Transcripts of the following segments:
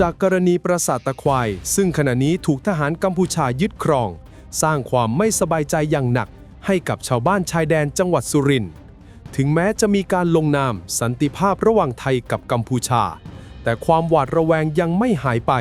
จากกรณีปราสาทตะควาย ซึ่งขณะนี้ถูกทหารกัมพูชายึดครอง สร้างความไม่สบายใจอย่างหนัก ให้กับชาวบ้านชายแดนจังหวัดสุรินทร์ถึงแม้จะมีการลงนามสันติภาพระหว่างไทยกับกัมพูชา แต่ความหวาดระแวงยังไม่หายไป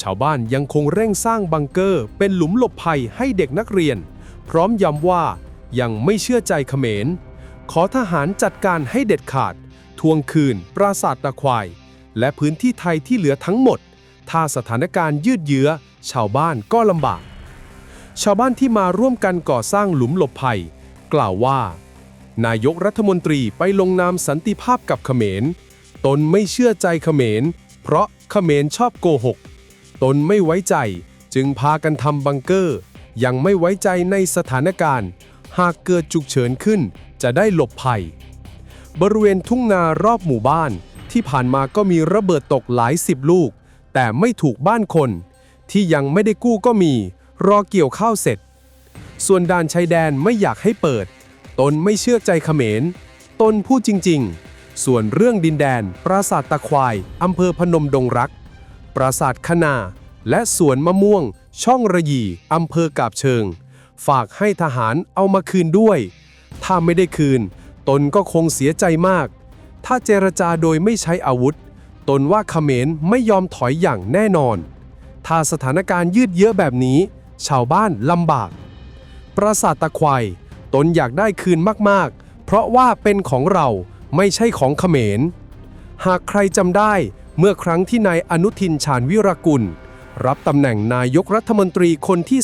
ชาวบ้านยังคงเร่งสร้างบังเกอร์ เป็นหลุมหลบภัยให้เด็กนักเรียน พร้อมย้ำว่ายังไม่เชื่อใจเขมร ขอทหารจัดการให้เด็ดขาด ทวงคืนปราสาทตะควาย และพื้นที่ไทยที่เหลือทั้งหมด ถ้าสถานการณ์ยืดเยื้อ ชาวบ้านก็ลำบาก ชาวบ้านที่มาร่วมกันก่อสร้างหลุมหลบภัย กล่าวว่า นายกรัฐมนตรีไปลงนามสันติภาพกับเขมร ตนไม่เชื่อใจเขมร เพราะเขมรชอบโกหก ตนไม่ไว้ใจจึงพากันทำบังเกอร์ ยังไม่ไว้ใจในสถานการณ์ หากเกิดฉุกเฉินขึ้นจะได้หลบภัย บริเวณทุ่งนารอบหมู่บ้าน ที่ผ่านมาก็มีระเบิดตกหลายสิบลูก แต่ไม่ถูกบ้านคน ที่ยังไม่ได้กู้ก็มี รอเกี่ยวข้าวเสร็จ ส่วนด่านชายแดนไม่อยากให้เปิด ตนไม่เชื่อใจเขมร ตนพูดจริง ๆ ส่วนเรื่องดินแดน ปราสาทตะควายอำเภอพนมดงรัก ปราสาทคณาและสวนมะม่วง ช่องระยีอำเภอกาบเชิง ฝากให้ทหารเอามาคืนด้วย ถ้าไม่ได้คืน ตนก็คงเสียใจมาก ถ้าเจรจาโดยไม่ใช้อาวุธ ตนว่าเขมรไม่ยอมถอยอย่างแน่นอน ถ้าสถานการณ์ยืดเยื้อแบบนี้ ชาวบ้านลำบาก ปราสาทตะควายตนอยากได้คืนมากๆ เพราะว่าเป็นของเราไม่ใช่ของเขมร หากใครจำได้เมื่อครั้งที่นายอนุทินชาญวิรากุล รับตำแหน่งนายกรัฐมนตรีคนที่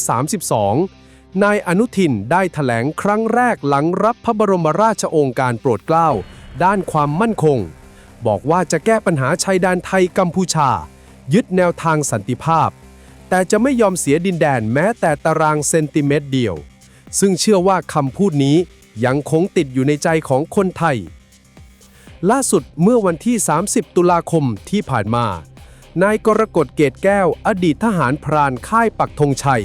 32 นายอนุทินได้ถแถลงครั้งแรกหลังรับพระบรมราชโองการโปรดเกล้า ด้านความมั่นคง บอกว่าจะแก้ปัญหาชายแดนไทยกัมพูชา ยึดแนวทางสันติภาพ แต่จะไม่ยอมเสียดินแดนแม้แต่ตารางเซนติเมตรเดียว ซึ่งเชื่อว่าคำพูดนี้ยังคงติดอยู่ในใจของคนไทย ล่าสุดเมื่อวันที่ 30 ตุลาคมที่ผ่านมา นายกรกฎเกตแก้วอดีตทหารพรานค่ายปักธงชัย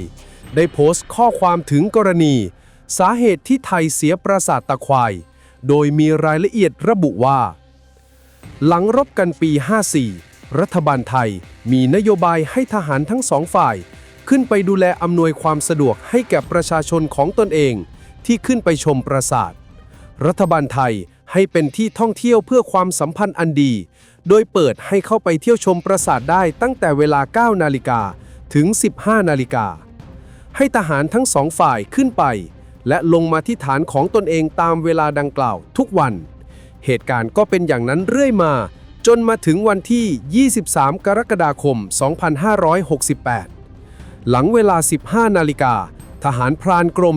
ได้โพสต์ข้อความถึงกรณี สาเหตุที่ไทยเสียปราสาทตะควาย โดยมีรายละเอียดระบุว่า หลังรบกันปี 54 รัฐบาลไทยมีนโยบายให้ทหารทั้งสองฝ่าย ขึ้นไปดูแลอำนวยความสะดวกให้แก่ประชาชนของตนเอง ที่ขึ้นไปชมปราสาท รัฐบาลไทยให้เป็นที่ท่องเที่ยวเพื่อความสัมพันธ์อันดี โดยเปิดให้เข้าไปเที่ยวชมปราสาทได้ตั้งแต่เวลา 9 นาฬิกาถึง 15 นาฬิกา ให้ทหารทั้งสองฝ่ายขึ้นไป และลงมาที่ฐานของตนเองตามเวลาดังกล่าวทุกวัน เหตุการณ์ก็เป็นอย่างนั้นเรื่อยมา จนมาถึงวันที่ 23 กรกฎาคม 2568 หลังเวลา 15 นาฬิกา ทหารพรานกรม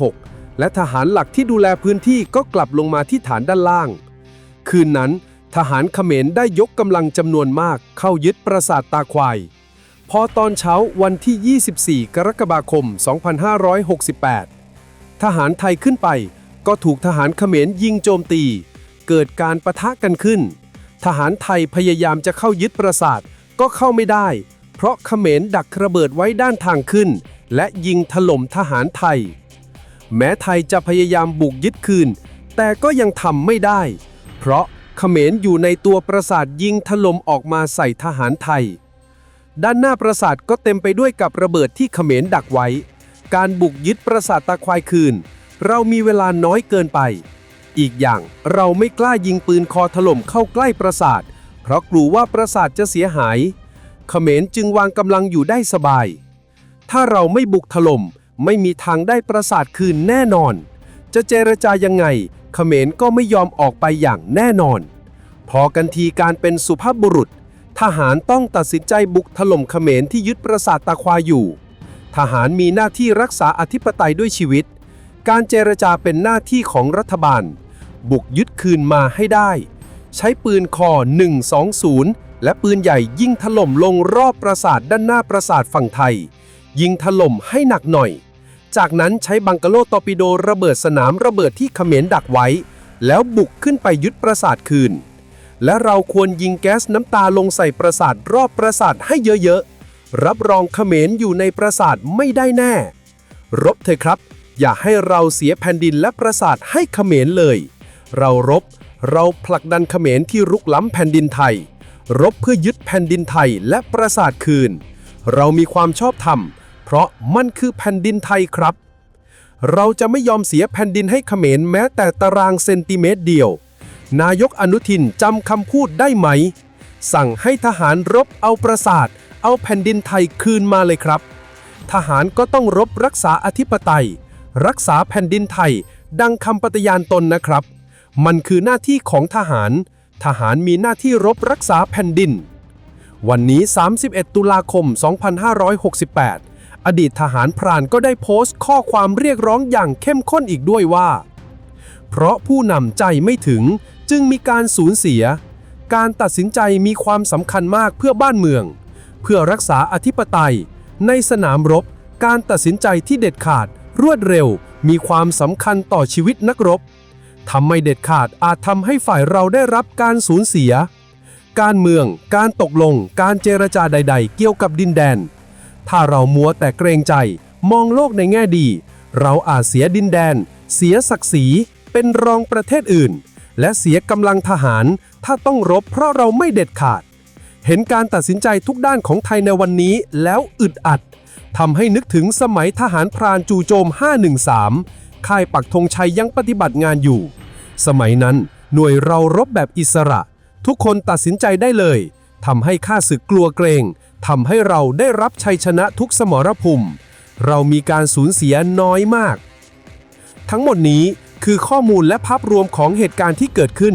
26 และทหารหลักที่ดูแลพื้นที่ก็กลับลงมาที่ฐานด้านล่าง คืนนั้นทหารเขมรได้ยกกำลังจำนวนมากเข้ายึดปราสาทตาควาย พอตอนเช้าวันที่ 24 กรกฎาคม 2568 ทหารไทยขึ้นไป ก็ถูกทหารเขมรยิงโจมตี เกิดการประทะกันขึ้น ทหารไทยพยายามจะเข้ายึดปราสาทก็เข้าไม่ได้ เพราะเขมรดักระเบิดไว้ด้านทางขึ้น และยิงถล่มทหารไทย แม้ไทยจะพยายามบุกยึดคืน แต่ก็ยังทำไม่ได้ เพราะเขมรอยู่ในตัวปราสาทยิงถล่มออกมาใส่ทหารไทย ด้านหน้าปราสาทก็เต็มไปด้วยกับระเบิดที่เขมรดักไว้ การบุกยึดปราสาทตาควายคืน เรามีเวลาน้อยเกินไป อีกอย่างเราไม่กล้ายิงปืนคอถล่มเข้าใกล้ปราสาท เพราะกลัวว่าปราสาทจะเสียหายเขมรจึงวางกำลังอยู่ได้สบาย ถ้าเราไม่บุกถล่มไม่มีทางได้ปราสาทคืนแน่นอน จะเจรจายังไงเขมรก็ไม่ยอมออกไปอย่างแน่นอน พอกันทีการเป็นสุภาพบุรุษ ทหารต้องตัดสินใจบุกถล่มเขมรที่ยึดปราสาทตาควายอยู่ ทหารมีหน้าที่รักษาอธิปไตยด้วยชีวิต การเจรจาเป็นหน้าที่ของรัฐบาล บุกยึดคืนมาให้ได้ ใช้ปืนคอ 120 และปืนใหญ่ยิงถล่มลงรอบปราสาทด้านหน้าปราสาทฝั่งไทย ยิงถล่มให้หนักหน่อย จากนั้นใช้บังกะโลตอปิโดระเบิดสนามระเบิดที่เขมรดักไว้ แล้วบุกขึ้นไปยึดปราสาทคืน และเราควรยิงแก๊สน้ำตาลงใส่ปราสาทรอบปราสาทให้เยอะๆ รับรองเขมรอยู่ในปราสาทไม่ได้แน่ รบเถอะครับ อย่าให้เราเสียแผ่นดินและปราสาทให้เขมรเลย เรารบ เราผลักดันเขมรที่รุกล้ำแผ่นดินไทย รบเพื่อยึดแผ่นดินไทยและประสาทคืน เรามีความชอบธรรม เพราะมันคือแผ่นดินไทยครับ เราจะไม่ยอมเสียแผ่นดินให้เขมรแม้แต่ตารางเซนติเมตรเดียว นายกอนุทินจำคำพูดได้ไหม สั่งให้ทหารรบเอาประสาท เอาแผ่นดินไทยคืนมาเลยครับ ทหารก็ต้องรบรักษาอธิปไตย รักษาแผ่นดินไทย ดังคำปฏิญาณตนนะครับ มันคือหน้าที่ของทหาร ทหารมีหน้าที่รบรักษาแผ่นดิน วันนี้ 31 ตุลาคม 2568 อดีตทหารพรานก็ได้โพสต์ข้อความเรียกร้องอย่างเข้มข้นอีกด้วยว่า เพราะผู้นำใจไม่ถึงจึงมีการสูญเสีย การตัดสินใจมีความสำคัญมากเพื่อบ้านเมือง เพื่อรักษาอธิปไตย ในสนามรบ การตัดสินใจที่เด็ดขาด รวดเร็ว มีความสำคัญต่อชีวิตนักรบทำไม่เด็ดขาดอาจทำให้ฝ่ายเราได้รับการสูญเสีย การเมือง การตกลง การเจรจาใด ๆ เกี่ยวกับดินแดน ถ้าเรามัวแต่เกรงใจ มองโลกในแง่ดี เราอาจเสียดินแดน เสียศักดิ์ศรี เป็นรองประเทศอื่น และเสียกำลังทหาร ถ้าต้องรบเพราะเราไม่เด็ดขาด เห็นการตัดสินใจทุกด้านของไทยในวันนี้แล้วอึดอัดทำให้นึกถึงสมัยทหารพรานจู่โจม 513 ค่ายปักธงชัยยังปฏิบัติงานอยู่ สมัยนั้นหน่วยเรารบแบบอิสระ ทุกคนตัดสินใจได้เลยทำให้ข้าศึกกลัวเกรงทำให้เราได้รับชัยชนะทุกสมรภูมิ เรามีการสูญเสียน้อยมาก ทั้งหมดนี้คือข้อมูลและภาพรวมของเหตุการณ์ที่เกิดขึ้น